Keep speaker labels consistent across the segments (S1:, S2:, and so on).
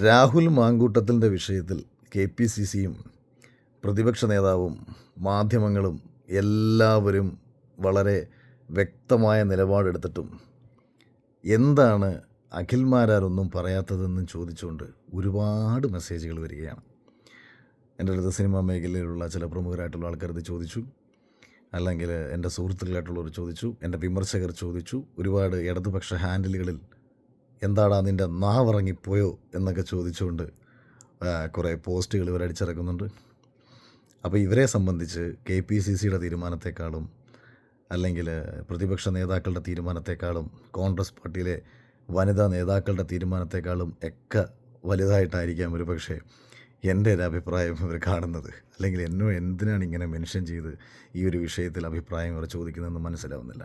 S1: രാഹുൽ മാങ്കൂട്ടത്തിന്റെ വിഷയത്തിൽ K P C സിയും പ്രതിപക്ഷ നേതാവും മാധ്യമങ്ങളും എല്ലാവരും വളരെ വ്യക്തമായ നിലപാടെടുത്തിട്ടും എന്താണ് അഖിൽമാരാരൊന്നും പറയാത്തതെന്നും ചോദിച്ചുകൊണ്ട് ഒരുപാട് മെസ്സേജുകൾ വരികയാണ്. എന്റെ അടുത്ത് സിനിമാ മേഖലയിലുള്ള ചില പ്രമുഖരായിട്ടുള്ള ആൾക്കാർ ഇത് ചോദിച്ചു. അല്ലെങ്കിൽ എന്റെ സുഹൃത്തുക്കളായിട്ടുള്ളവർ ചോദിച്ചു. എന്റെ വിമർശകർ ചോദിച്ചു. ഒരുപാട് ഇടതുപക്ഷ ഹാൻഡിലുകളിൽ എന്താടാ നിന്റെ നാവിറങ്ങിപ്പോയോ എന്നൊക്കെ ചോദിച്ചുകൊണ്ട് കുറേ പോസ്റ്റുകൾ ഇവർ അടിച്ചിറക്കുന്നുണ്ട്. അപ്പോൾ ഇവരെ സംബന്ധിച്ച് കെ പി സി സിയുടെ തീരുമാനത്തെക്കാളും അല്ലെങ്കിൽ പ്രതിപക്ഷ നേതാക്കളുടെ തീരുമാനത്തെക്കാളും കോൺഗ്രസ് പാർട്ടിയിലെ വനിതാ നേതാക്കളുടെ തീരുമാനത്തെക്കാളും ഒക്കെ വലുതായിട്ടായിരിക്കാം ഒരു പക്ഷേ എന്റെ ഒരു അഭിപ്രായം ഇവർ കാണുന്നത്. അല്ലെങ്കിൽ എന്നോ എന്തിനാണ് ഇങ്ങനെ മെൻഷൻ ചെയ്ത് ഈ ഒരു വിഷയത്തിൽ അഭിപ്രായം ഇവർ ചോദിക്കുന്നതെന്ന് മനസ്സിലാവുന്നില്ല.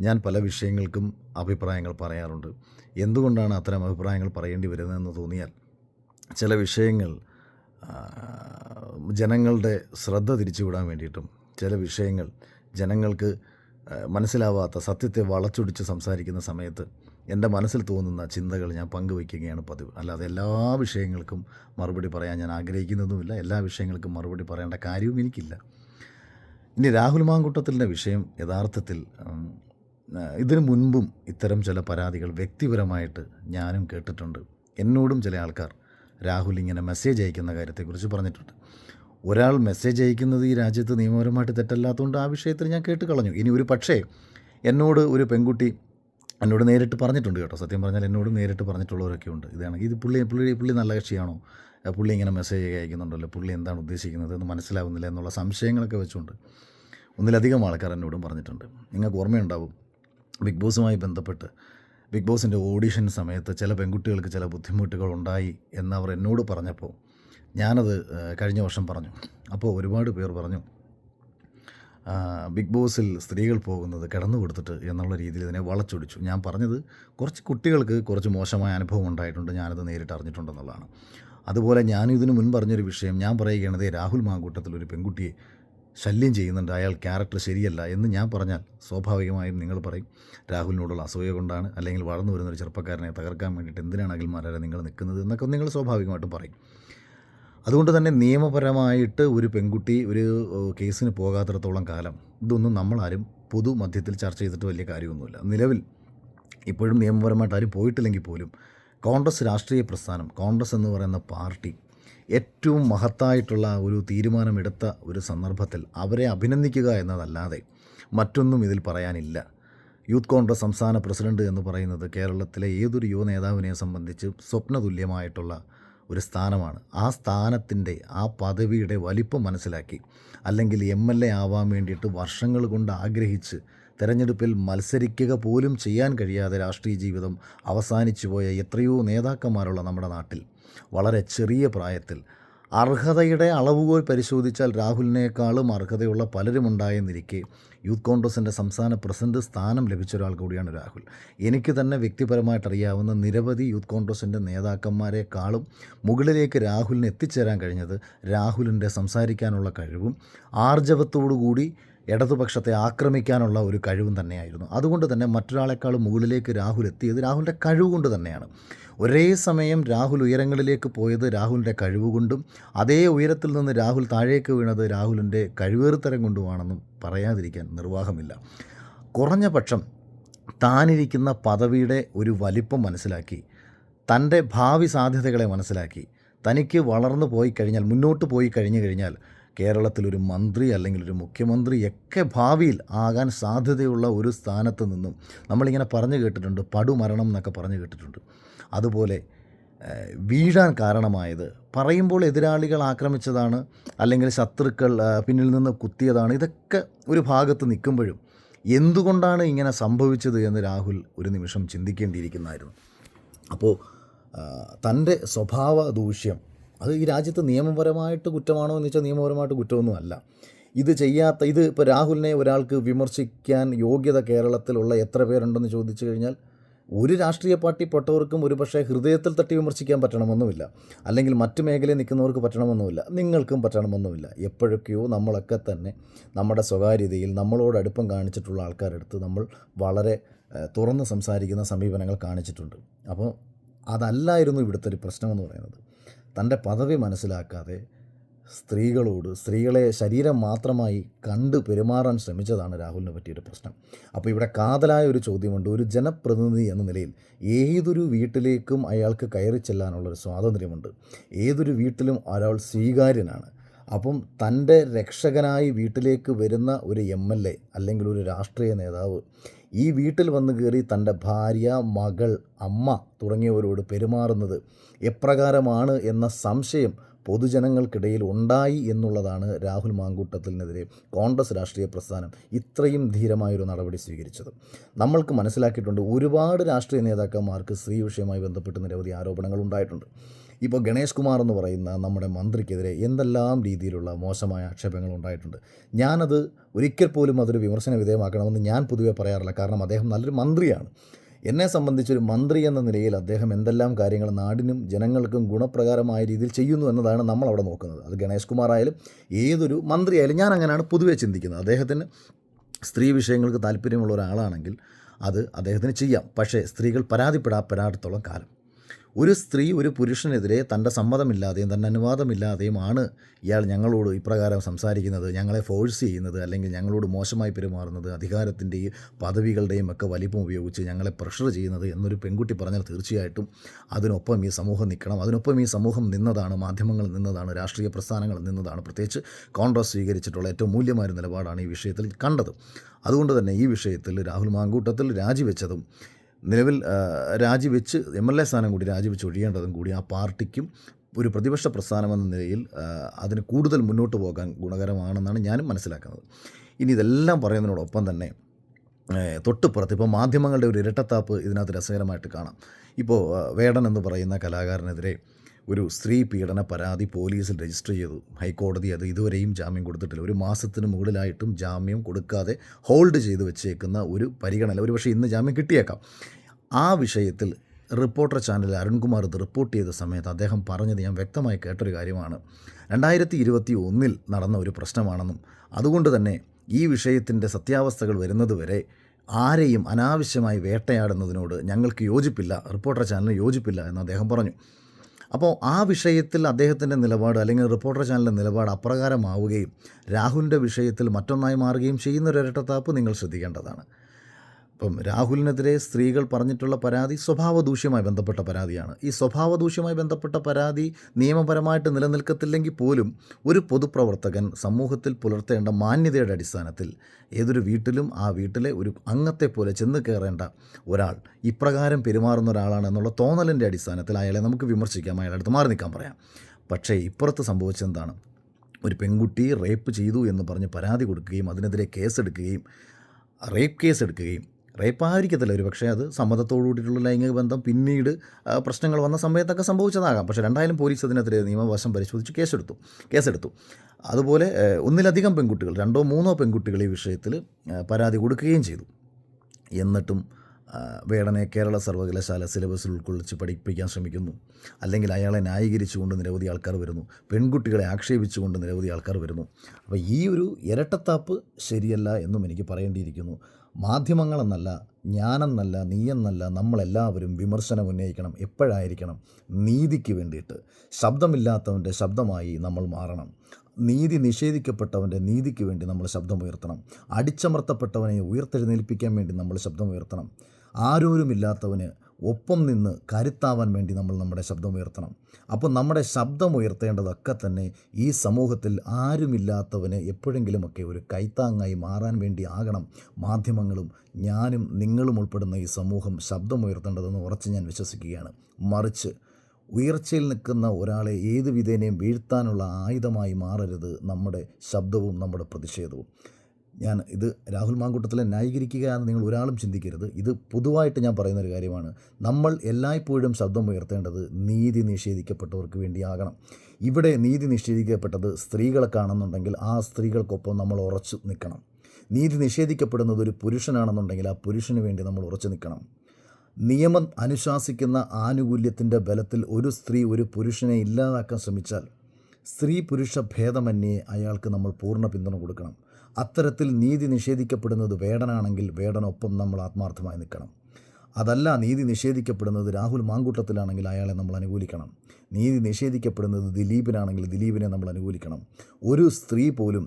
S1: ഞാൻ പല വിഷയങ്ങൾക്കും അഭിപ്രായങ്ങൾ പറയാറുണ്ട്. എന്തുകൊണ്ടാണ് അത്തരം അഭിപ്രായങ്ങൾ പറയേണ്ടി വരുന്നതെന്ന് തോന്നിയാൽ ചില വിഷയങ്ങൾ ജനങ്ങളുടെ ശ്രദ്ധ തിരിച്ചുവിടാൻ വേണ്ടിയിട്ടും ചില വിഷയങ്ങൾ ജനങ്ങൾക്ക് മനസ്സിലാവാത്ത സത്യത്തെ വളച്ചൊടിച്ച് സംസാരിക്കുന്ന സമയത്ത് എന്റെ മനസ്സിൽ തോന്നുന്ന ചിന്തകൾ ഞാൻ പങ്കുവയ്ക്കുകയാണ് പതിവ്. അല്ലാതെ എല്ലാ വിഷയങ്ങൾക്കും മറുപടി പറയാൻ ഞാൻ ആഗ്രഹിക്കുന്നതുമില്ല. എല്ലാ വിഷയങ്ങൾക്കും മറുപടി പറയേണ്ട കാര്യവും എനിക്കില്ല. ഇനി രാഹുൽ മാങ്കൂട്ടത്തിന്റെ വിഷയം യഥാർത്ഥത്തിൽ ഇതിനു മുൻപും ഇത്തരം ചില പരാതികൾ വ്യക്തിപരമായിട്ട് ഞാനും കേട്ടിട്ടുണ്ട്. എന്നോടും ചില ആൾക്കാർ രാഹുൽ ഇങ്ങനെ മെസ്സേജ് അയക്കുന്ന കാര്യത്തെക്കുറിച്ച് പറഞ്ഞിട്ടുണ്ട്. ഒരാൾ മെസ്സേജ് അയക്കുന്നത് ഈ രാജ്യത്ത് നിയമപരമായിട്ട് തെറ്റല്ലാത്തതുകൊണ്ട് ആ വിഷയത്തിൽ ഞാൻ കേട്ട് കളഞ്ഞു ഇനി ഒരു പക്ഷേ എന്നോട് ഒരു പെൺകുട്ടി എന്നോട് നേരിട്ട് പറഞ്ഞിട്ടുണ്ട് കേട്ടോ. സത്യം പറഞ്ഞാൽ എന്നോട് നേരിട്ട് പറഞ്ഞിട്ടുള്ളവരൊക്കെ ഉണ്ട്. ഇതാണെങ്കിൽ ഇത് പുള്ളി പുള്ളി പുള്ളി നല്ല കക്ഷിയാണോ? പുള്ളി ഇങ്ങനെ മെസ്സേജ് അയക്കുന്നുണ്ടല്ലോ. പുള്ളി എന്താണ് ഉദ്ദേശിക്കുന്നത് എന്ന് മനസ്സിലാവുന്നില്ല എന്നുള്ള സംശയങ്ങളൊക്കെ വെച്ചുകൊണ്ട് ഒന്നിലധികം ആൾക്കാർ എന്നോടും പറഞ്ഞിട്ടുണ്ട്. നിങ്ങൾക്ക് ഓർമ്മയുണ്ടാവും ബിഗ് ബോസുമായി ബന്ധപ്പെട്ട്. ബിഗ് ബോസിന്റെ ഓഡിഷൻ സമയത്ത് ചില പെൺകുട്ടികൾക്ക് ചില ബുദ്ധിമുട്ടുകൾ ഉണ്ടായി എന്നവർ എന്നോട് പറഞ്ഞപ്പോൾ ഞാനത് കഴിഞ്ഞ വർഷം പറഞ്ഞു. അപ്പോൾ ഒരുപാട് പേർ പറഞ്ഞു ബിഗ് ബോസിൽ സ്ത്രീകൾ പോകുന്നത് കിടന്നു കൊടുത്തിട്ട് എന്നുള്ള രീതിയിൽ ഇതിനെ വളച്ചൊടിച്ചു. ഞാൻ പറഞ്ഞത് കുറച്ച് കുട്ടികൾക്ക് കുറച്ച് മോശമായ അനുഭവം ഉണ്ടായിട്ടുണ്ട് ഞാനത് നേരിട്ട് അറിഞ്ഞിട്ടുണ്ടെന്നുള്ളതാണ്. അതുപോലെ ഞാൻ ഇതിനു മുൻപ് പറഞ്ഞൊരു വിഷയം ഞാൻ പറയുകയാണത് രാഹുൽ മാങ്കൂട്ടത്തിൽ ഒരു പെൺകുട്ടിയെ ശല്യം ചെയ്യുന്നുണ്ട്. അയാൾ ക്യാരക്ടർ ശരിയല്ല എന്ന് ഞാൻ പറഞ്ഞാൽ സ്വാഭാവികമായും നിങ്ങൾ പറയും. രാഹുലിനോടുള്ള അസൂയ കൊണ്ടാണ്. അല്ലെങ്കിൽ വളർന്നു വരുന്ന ഒരു ചെറുപ്പക്കാരനെ തകർക്കാൻ വേണ്ടിയിട്ട് എന്തിനാണ് അഖിൽമാരെ നിങ്ങൾ നിൽക്കുന്നത് എന്നൊക്കെ നിങ്ങൾ സ്വാഭാവികമായിട്ടും പറയും. അതുകൊണ്ട് തന്നെ നിയമപരമായിട്ട് ഒരു പെൺകുട്ടി ഒരു കേസിന് പോകാത്തിടത്തോളം കാലം ഇതൊന്നും നമ്മളാരും പൊതു മധ്യത്തിൽ ചർച്ച ചെയ്തിട്ട് വലിയ കാര്യമൊന്നുമില്ല. നിലവിൽ ഇപ്പോഴും നിയമപരമായിട്ട് ആരും പോയിട്ടില്ലെങ്കിൽ പോലും കോൺഗ്രസ് രാഷ്ട്രീയ പ്രസ്ഥാനം കോൺഗ്രസ് എന്ന് പറയുന്ന പാർട്ടി ഏറ്റവും മഹത്തായിട്ടുള്ള ഒരു തീരുമാനമെടുത്ത ഒരു സന്ദർഭത്തിൽ അവരെ അഭിനന്ദിക്കുക എന്നതല്ലാതെ മറ്റൊന്നും ഇതിൽ പറയാനില്ല. യൂത്ത് കോൺഗ്രസ് സംസ്ഥാന പ്രസിഡന്റ് എന്ന് പറയുന്നത് കേരളത്തിലെ ഏതൊരു യുവ നേതാവിനെ സംബന്ധിച്ച് സ്വപ്നതുല്യമായിട്ടുള്ള ഒരു സ്ഥാനമാണ്. ആ സ്ഥാനത്തിന്റെ ആ പദവിയുടെ വലിപ്പം മനസ്സിലാക്കി അല്ലെങ്കിൽ എം എൽ എ ആവാൻ വേണ്ടിയിട്ട് വർഷങ്ങൾ കൊണ്ട് ആഗ്രഹിച്ച് തെരഞ്ഞെടുപ്പിൽ മത്സരിക്കുക പോലും ചെയ്യാൻ കഴിയാതെ രാഷ്ട്രീയ ജീവിതം അവസാനിച്ചു പോയ എത്രയോ നേതാക്കന്മാരുള്ള നമ്മുടെ നാട്ടിൽ വളരെ ചെറിയ പ്രായത്തിൽ. അർഹതയുടെ അളവുകോൽ പരിശോധിച്ചാൽ രാഹുലിനേക്കാളും അർഹതയുള്ള പലരും ഉണ്ടായെന്നിരിക്കെ യൂത്ത് കോൺഗ്രസിന്റെ സംസ്ഥാന പ്രസിഡന്റ് സ്ഥാനം ലഭിച്ച ഒരാൾ കൂടിയാണ് രാഹുൽ. എനിക്ക് തന്നെ വ്യക്തിപരമായിട്ട് അറിയാവുന്ന നിരവധി യൂത്ത് കോൺഗ്രസിന്റെ നേതാക്കന്മാരെക്കാളും മുകളിലേക്ക് രാഹുലിന് എത്തിച്ചേരാൻ കഴിഞ്ഞത് രാഹുലിന്റെ സംസാരിക്കാനുള്ള കഴിവും ആർജവത്തോടുകൂടി ഇടതുപക്ഷത്തെ ആക്രമിക്കാനുള്ള ഒരു കഴിവും തന്നെയായിരുന്നു. അതുകൊണ്ട് തന്നെ മറ്റൊരാളെക്കാളും മുകളിലേക്ക് രാഹുൽ എത്തിയത് രാഹുലിന്റെ കഴിവ് കൊണ്ട് തന്നെയാണ്. ഒരേ സമയം രാഹുൽ ഉയരങ്ങളിലേക്ക് പോയത് രാഹുലിന്റെ കഴിവ് കൊണ്ടും അതേ ഉയരത്തിൽ നിന്ന് രാഹുൽ താഴേക്ക് വീണത് രാഹുലിന്റെ കഴിവേറിത്തരം കൊണ്ടുമാണെന്നും പറയാതിരിക്കാൻ നിർവാഹമില്ല. കുറഞ്ഞ പക്ഷം താനിരിക്കുന്ന പദവിയുടെ ഒരു വലിപ്പം മനസ്സിലാക്കി തന്റെ ഭാവി സാധ്യതകളെ മനസ്സിലാക്കി തനിക്ക് വളർന്നു പോയി കഴിഞ്ഞാൽ മുന്നോട്ട് പോയി കഴിഞ്ഞു കഴിഞ്ഞാൽ കേരളത്തിലൊരു മന്ത്രി അല്ലെങ്കിൽ ഒരു മുഖ്യമന്ത്രിയൊക്കെ ഭാവിയിൽ ആകാൻ സാധ്യതയുള്ള ഒരു സ്ഥാനത്ത് നിന്നും നമ്മളിങ്ങനെ പറഞ്ഞു കേട്ടിട്ടുണ്ട് പടുമരണം എന്നൊക്കെ പറഞ്ഞു കേട്ടിട്ടുണ്ട്. അതുപോലെ വീഴാൻ കാരണമായത്. പറയുമ്പോൾ എതിരാളികൾ ആക്രമിച്ചതാണ് അല്ലെങ്കിൽ ശത്രുക്കൾ പിന്നിൽ നിന്ന് കുത്തിയതാണ്. ഇതൊക്കെ ഒരു ഭാഗത്ത് നിൽക്കുമ്പോഴും എന്തുകൊണ്ടാണ് ഇങ്ങനെ സംഭവിച്ചത് എന്ന് രാഹുൽ ഒരു നിമിഷം ചിന്തിക്കേണ്ടിയിരിക്കുന്നതായിരുന്നു അപ്പോൾ തന്റെ സ്വഭാവ ദൂഷ്യം അത് ഈ രാജ്യത്ത് നിയമപരമായിട്ട് കുറ്റമാണോ എന്ന് വെച്ചാൽ നിയമപരമായിട്ട് കുറ്റമൊന്നും അല്ല. ഇത് ചെയ്യാത്ത ഇത് ഇപ്പോൾ രാഹുലിനെ ഒരാൾക്ക് വിമർശിക്കാൻ യോഗ്യത കേരളത്തിലുള്ള എത്ര പേരുണ്ടെന്ന് ചോദിച്ചു കഴിഞ്ഞാൽ ഒരു രാഷ്ട്രീയ പാർട്ടി പെട്ടവർക്കും ഒരു പക്ഷേ ഹൃദയത്തിൽ തട്ടി വിമർശിക്കാൻ പറ്റണമെന്നുമില്ല. അല്ലെങ്കിൽ മറ്റു മേഖലയിൽ നിൽക്കുന്നവർക്ക് പറ്റണമെന്നുമില്ല. നിങ്ങൾക്കും പറ്റണമെന്നുമില്ല. എപ്പോഴൊക്കെയോ നമ്മളൊക്കെ തന്നെ നമ്മുടെ സ്വകാര്യതയിൽ നമ്മളോട് അടുപ്പം കാണിച്ചിട്ടുള്ള ആൾക്കാരെടുത്ത് നമ്മൾ വളരെ തുറന്ന് സംസാരിക്കുന്ന സമീപനങ്ങൾ കാണിച്ചിട്ടുണ്ട്. അപ്പോൾ അതല്ലായിരുന്നു ഇവിടുത്തെ ഒരു പ്രശ്നമെന്ന് പറയുന്നത്. തന്റെ പദവി മനസ്സിലാക്കാതെ സ്ത്രീകളോട് സ്ത്രീകളെ ശരീരം മാത്രമായി കണ്ട് പെരുമാറാൻ ശ്രമിച്ചതാണ് രാഹുലിനെ പറ്റിയൊരു പ്രശ്നം. അപ്പോൾ ഇവിടെ കാതലായ ഒരു ചോദ്യമുണ്ട്. ഒരു ജനപ്രതിനിധി എന്ന നിലയിൽ ഏതൊരു വീട്ടിലേക്കും അയാൾക്ക് കയറി ചെല്ലാനുള്ളൊരു സ്വാതന്ത്ര്യമുണ്ട്. ഏതൊരു വീട്ടിലും ഒരാൾ സ്വീകാര്യനാണ്. അപ്പം തന്റെ രക്ഷകനായി വീട്ടിലേക്ക് വരുന്ന ഒരു എം എൽ എ അല്ലെങ്കിൽ ഒരു രാഷ്ട്രീയ നേതാവ് ഈ വീട്ടിൽ വന്ന് കയറി തന്റെ ഭാര്യ മകൾ അമ്മ തുടങ്ങിയവരോട് പെരുമാറുന്നത് എപ്രകാരമാണ് എന്ന സംശയം പൊതുജനങ്ങൾക്കിടയിൽ ഉണ്ടായി എന്നുള്ളതാണ് രാഹുൽ മാങ്കൂട്ടത്തിനെതിരെ കോൺഗ്രസ് രാഷ്ട്രീയ പ്രസ്ഥാനം ഇത്രയും ധീരമായൊരു നടപടി സ്വീകരിച്ചത്. നമ്മൾക്ക് മനസ്സിലാക്കിയിട്ടുണ്ട് ഒരുപാട് രാഷ്ട്രീയ നേതാക്കന്മാർക്ക് സ്ത്രീ വിഷയവുമായി ബന്ധപ്പെട്ട് നിരവധി ആരോപണങ്ങൾ ഉണ്ടായിട്ടുണ്ട്. ഇപ്പോൾ ഗണേഷ് കുമാർ എന്ന് പറയുന്ന നമ്മുടെ മന്ത്രിക്കെതിരെ എന്തെല്ലാം രീതിയിലുള്ള മോശമായ ആക്ഷേപങ്ങൾ ഉണ്ടായിട്ടുണ്ട്. ഞാനത് ഒരിക്കൽ പോലും അതൊരു വിമർശന വിധേയമാക്കണമെന്ന് ഞാൻ പൊതുവെ പറയാറില്ല. കാരണം അദ്ദേഹം നല്ലൊരു മന്ത്രിയാണ്. എന്നെ സംബന്ധിച്ചൊരു മന്ത്രി എന്ന നിലയിൽ അദ്ദേഹം എന്തെല്ലാം കാര്യങ്ങൾ നാടിനും ജനങ്ങൾക്കും ഗുണപ്രകാരമായ രീതിയിൽ ചെയ്യുന്നു എന്നതാണ് നമ്മൾ അവിടെ നോക്കുന്നത്. അത് ഗണേഷ് കുമാർ ആയാലും ഏതൊരു മന്ത്രിയായാലും ഞാൻ അങ്ങനെയാണ് പൊതുവെ ചിന്തിക്കുന്നത്. അദ്ദേഹത്തിന് സ്ത്രീ വിഷയങ്ങൾക്ക് താല്പര്യമുള്ള ഒരാളാണെങ്കിൽ അത് അദ്ദേഹത്തിന് ചെയ്യാം. പക്ഷേ സ്ത്രീകൾ പരാതിപ്പെടാപ്പെടാത്തോളം കാലം. ഒരു സ്ത്രീ ഒരു പുരുഷനെതിരെ തന്റെ സമ്മതമില്ലാതെയും തന്റെ അനുവാദമില്ലാതെയുമാണ് ഇയാൾ ഞങ്ങളോട് ഇപ്രകാരം സംസാരിക്കുന്നത് ഞങ്ങളെ ഫോഴ്സ് ചെയ്യുന്നത് അല്ലെങ്കിൽ ഞങ്ങളോട് മോശമായി പെരുമാറുന്നത് അധികാരത്തിന്റെയും പദവികളുടെയും ഒക്കെ വലിപ്പം ഉപയോഗിച്ച് ഞങ്ങളെ പ്രഷർ ചെയ്യുന്നത് എന്നൊരു പെൺകുട്ടി പറഞ്ഞാൽ തീർച്ചയായിട്ടും അതിനൊപ്പം ഈ സമൂഹം നിൽക്കണം. അതിനൊപ്പം ഈ സമൂഹം നിന്നതാണ് മാധ്യമങ്ങൾ നിന്നതാണ് രാഷ്ട്രീയ പ്രസ്ഥാനങ്ങൾ നിന്നതാണ്. പ്രത്യേകിച്ച് കോൺഗ്രസ് സ്വീകരിച്ചിട്ടുള്ള ഏറ്റവും മൂല്യമായ നിലപാടാണ് ഈ വിഷയത്തിൽ കണ്ടത്. അതുകൊണ്ട് തന്നെ ഈ വിഷയത്തിൽ രാഹുൽ മാങ്കൂട്ടത്തിൽ രാജിവെച്ചതും നിലവിൽ രാജിവെച്ച് എം എൽ എ സ്ഥാനം കൂടി രാജിവെച്ച് ഒഴിയേണ്ടതും കൂടി ആ പാർട്ടിക്കും ഒരു പ്രതിപക്ഷ പ്രസ്ഥാനമെന്ന നിലയിൽ അതിന് കൂടുതൽ മുന്നോട്ട് പോകാൻ ഗുണകരമാണെന്നാണ് ഞാനും മനസ്സിലാക്കുന്നത്. ഇനി ഇതെല്ലാം പറയുന്നതിനോടൊപ്പം തന്നെ തൊട്ടുപുറത്ത് ഇപ്പോൾ മാധ്യമങ്ങളുടെ ഒരു ഇരട്ടത്താപ്പ് ഇതിനകത്ത് രസകരമായിട്ട് കാണാം. ഇപ്പോൾ വേടൻ എന്ന് പറയുന്ന കലാകാരനെതിരെ ഒരു സ്ത്രീ പീഡന പരാതി പോലീസിൽ രജിസ്റ്റർ ചെയ്തു. ഹൈക്കോടതി അത് ഇതുവരെയും ജാമ്യം കൊടുത്തിട്ടില്ല. ഒരു മാസത്തിന് മുകളിലായിട്ടും ജാമ്യം കൊടുക്കാതെ ഹോൾഡ് ചെയ്ത് വെച്ചേക്കുന്ന ഒരു പരിഗണന ഒരു പക്ഷേ ഇന്ന് ജാമ്യം കിട്ടിയേക്കാം. ആ വിഷയത്തിൽ റിപ്പോർട്ടർ ചാനൽ അരുൺകുമാർ ഇത് റിപ്പോർട്ട് ചെയ്ത സമയത്ത് അദ്ദേഹം പറഞ്ഞത് ഞാൻ വ്യക്തമായി കേട്ടൊരു കാര്യമാണ്. രണ്ടായിരത്തി ഇരുപത്തി ഒന്നിൽ നടന്ന ഒരു പ്രശ്നമാണെന്നും അതുകൊണ്ട് തന്നെ ഈ വിഷയത്തിന്റെ സത്യാവസ്ഥകൾ വരുന്നതുവരെ ആരെയും അനാവശ്യമായി വേട്ടയാടുന്നതിനോട് ഞങ്ങൾക്ക് യോജിപ്പില്ല റിപ്പോർട്ടർ ചാനലിന് യോജിപ്പില്ല എന്ന് അദ്ദേഹം പറഞ്ഞു. അപ്പോൾ ആ വിഷയത്തിൽ അദ്ദേഹത്തിന്റെ നിലപാട് അല്ലെങ്കിൽ റിപ്പോർട്ടർ ചാനലിന്റെ നിലപാട് അപ്രകാരമാവുകയും രാഹുലിന്റെ വിഷയത്തിൽ മറ്റൊന്നായി മാറുകയും ചെയ്യുന്ന ഒരു ഇരട്ടത്താപ്പ് നിങ്ങൾ ശ്രദ്ധിക്കേണ്ടതാണ്. ഇപ്പം രാഹുലിനെതിരെ സ്ത്രീകൾ പറഞ്ഞിട്ടുള്ള പരാതി സ്വഭാവദൂഷ്യമായി ബന്ധപ്പെട്ട പരാതിയാണ്. ഈ സ്വഭാവദൂഷ്യമായി ബന്ധപ്പെട്ട പരാതി നിയമപരമായിട്ട് നിലനിൽക്കത്തില്ലെങ്കിൽ പോലും ഒരു പൊതുപ്രവർത്തകൻ സമൂഹത്തിൽ പുലർത്തേണ്ട മാന്യതയുടെ അടിസ്ഥാനത്തിൽ ഏതൊരു വീട്ടിലും ആ വീട്ടിലെ ഒരു അംഗത്തെ പോലെ ചെന്ന് കയറേണ്ട ഒരാൾ ഇപ്രകാരം പെരുമാറുന്ന ഒരാളാണ് എന്നുള്ള തോന്നലിന്റെ അടിസ്ഥാനത്തിൽ അയാളെ നമുക്ക് വിമർശിക്കാം അയാളുടെ അടുത്ത് മാറി നിൽക്കാൻ പറയാം. പക്ഷേ ഇപ്പുറത്ത് സംഭവിച്ചെന്താണ് ഒരു പെൺകുട്ടി റേപ്പ് ചെയ്തു എന്ന് പറഞ്ഞ് പരാതി കൊടുക്കുകയും അതിനെതിരെ കേസെടുക്കുകയും റേപ്പ് കേസ് എടുക്കുകയും റേപ്പായിരിക്കത്തില്ല. ഒരു പക്ഷേ അത് സമ്മതത്തോടു കൂടിയിട്ടുള്ള ലൈംഗിക ബന്ധം പിന്നീട് പ്രശ്നങ്ങൾ വന്ന സമയത്തൊക്കെ സംഭവിച്ചതാകാം. പക്ഷേ രണ്ടായാലും പോലീസ് അതിനെതിരെ നിയമവശം പരിശോധിച്ച് കേസെടുത്തു കേസെടുത്തു. അതുപോലെ ഒന്നിലധികം പെൺകുട്ടികൾ രണ്ടോ മൂന്നോ പെൺകുട്ടികൾ ഈ വിഷയത്തിൽ പരാതി കൊടുക്കുകയും ചെയ്തു. എന്നിട്ടും വേടനെ കേരള സർവകലാശാല സിലബസിൽ ഉൾക്കൊള്ളിച്ച് പഠിപ്പിക്കാൻ ശ്രമിക്കുന്നു. അല്ലെങ്കിൽ അയാളെ ന്യായീകരിച്ചുകൊണ്ട് നിരവധി ആൾക്കാർ വരുന്നു. പെൺകുട്ടികളെ ആക്ഷേപിച്ചുകൊണ്ട് നിരവധി ആൾക്കാർ വരുന്നു. അപ്പോൾ ഈ ഒരു ഇരട്ടത്താപ്പ് ശരിയല്ല എന്നും എനിക്ക് പറയേണ്ടിയിരിക്കുന്നു. മാധ്യമങ്ങളെന്നല്ല ഞാനെന്നല്ല നീയെന്നല്ല നമ്മളെല്ലാവരും വിമർശനം ഉന്നയിക്കണം എപ്പോഴായിരിക്കണം നീതിക്ക് വേണ്ടിയിട്ട്. ശബ്ദമില്ലാത്തവന്റെ ശബ്ദമായി നമ്മൾ മാറണം. നീതി നിഷേധിക്കപ്പെട്ടവന്റെ നീതിക്ക് വേണ്ടി നമ്മൾ ശബ്ദമുയർത്തണം അടിച്ചമർത്തപ്പെട്ടവനെ ഉയർത്തെഴുന്നേൽപ്പിക്കാൻ വേണ്ടി നമ്മൾ ശബ്ദമുയർത്തണം ആരോരുമില്ലാത്തവന് ഒപ്പം നിന്ന് കരുത്താവാൻ വേണ്ടി നമ്മൾ നമ്മുടെ ശബ്ദം ഉയർത്തണം. അപ്പോൾ നമ്മുടെ ശബ്ദം ഉയർത്തേണ്ടതൊക്കെ തന്നെ ഈ സമൂഹത്തിൽ ആരുമില്ലാത്തവന് എപ്പോഴെങ്കിലുമൊക്കെ ഒരു കൈത്താങ്ങായി മാറാൻ വേണ്ടി ആകണം. മാധ്യമങ്ങളും ഞാനും നിങ്ങളും ഉൾപ്പെടുന്ന ഈ സമൂഹം ശബ്ദമുയർത്തേണ്ടതെന്ന് ഉറച്ച് ഞാൻ വിശ്വസിക്കുകയാണ്. മറിച്ച് ഉയർച്ചയിൽ നിൽക്കുന്ന ഒരാളെ ഏത് വിധേനയും വീഴ്ത്താനുള്ള ആയുധമായി മാറരുത് നമ്മുടെ ശബ്ദവും നമ്മുടെ പ്രതിഷേധവും. ഞാൻ ഇത് രാഹുൽ മാങ്കൂട്ടത്തിലെ ന്യായീകരിക്കുക എന്ന് നിങ്ങൾ ഒരാളും ചിന്തിക്കരുത്. ഇത് പൊതുവായിട്ട് ഞാൻ പറയുന്ന ഒരു കാര്യമാണ്. നമ്മൾ എല്ലായ്പ്പോഴും ശബ്ദം ഉയർത്തേണ്ടത് നീതി നിഷേധിക്കപ്പെട്ടവർക്ക് വേണ്ടിയാകണം. ഇവിടെ നീതി നിഷേധിക്കപ്പെട്ടത് സ്ത്രീകളെ കാണുന്നുണ്ടെങ്കിൽ ആ സ്ത്രീകൾക്കൊപ്പം നമ്മൾ ഉറച്ചു നിൽക്കണം. നീതി നിഷേധിക്കപ്പെടുന്നത് ഒരു പുരുഷനാണെന്നുണ്ടെങ്കിൽ ആ പുരുഷന് വേണ്ടി നമ്മൾ ഉറച്ചു നിൽക്കണം. നിയമം അനുശാസിക്കുന്ന ആനുകൂല്യത്തിന്റെ ബലത്തിൽ ഒരു സ്ത്രീ ഒരു പുരുഷനെ ഇല്ലാതാക്കാൻ ശ്രമിച്ചാൽ സ്ത്രീ പുരുഷ ഭേദമന്യേ അയാൾക്ക് നമ്മൾ പൂർണ പിന്തുണ കൊടുക്കണം. അത്തരത്തിൽ നീതി നിഷേധിക്കപ്പെടുന്നത് വേടനാണെങ്കിൽ വേടനൊപ്പം നമ്മൾ ആത്മാർത്ഥമായി നിൽക്കണം. അതല്ല നീതി നിഷേധിക്കപ്പെടുന്നത് രാഹുൽ മാങ്കൂട്ടത്തിലാണെങ്കിൽ അയാളെ നമ്മൾ അനുകൂലിക്കണം. നീതി നിഷേധിക്കപ്പെടുന്നത് ദിലീപിനാണെങ്കിൽ ദിലീപിനെ നമ്മൾ അനുകൂലിക്കണം. ഒരു സ്ത്രീ പോലും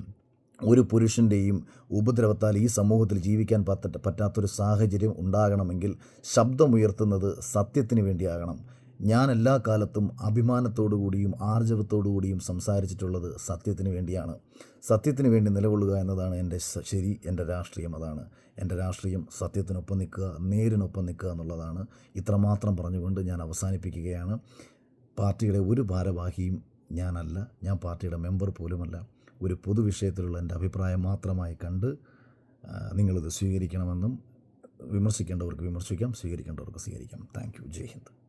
S1: ഒരു പുരുഷന്റെയും ഉപദ്രവത്താൽ ഈ സമൂഹത്തിൽ ജീവിക്കാൻ പറ്റ പറ്റാത്തൊരു സാഹചര്യം ഉണ്ടാകണമെങ്കിൽ ശബ്ദമുയർത്തുന്നത് സത്യത്തിന് വേണ്ടിയാകണം. ഞാൻ എല്ലാ കാലത്തും അഭിമാനത്തോടു കൂടിയും ആർജവത്തോടു കൂടിയും സംസാരിച്ചിട്ടുള്ളത് സത്യത്തിന് വേണ്ടിയാണ്. സത്യത്തിന് വേണ്ടി നിലകൊള്ളുക എന്നതാണ് എന്റെ ശരി എന്റെ രാഷ്ട്രീയം അതാണ്. എന്റെ രാഷ്ട്രീയം സത്യത്തിനൊപ്പം നിൽക്കുക നേരിനൊപ്പം നിൽക്കുക എന്നുള്ളതാണ്. ഇത്രമാത്രം പറഞ്ഞുകൊണ്ട് ഞാൻ അവസാനിപ്പിക്കുകയാണ്. പാർട്ടിയുടെ ഒരു ഭാരവാഹിയും ഞാനല്ല. ഞാൻ പാർട്ടിയുടെ മെമ്പർ പോലുമല്ല. ഒരു പൊതുവിഷയത്തിലുള്ള എന്റെ അഭിപ്രായം മാത്രമായി കണ്ട് നിങ്ങളിത് സ്വീകരിക്കണമെന്നും വിമർശിക്കേണ്ടവർക്ക് വിമർശിക്കാം സ്വീകരിക്കേണ്ടവർക്ക് സ്വീകരിക്കാം. Thank you. ജയ് ഹിന്ദ്.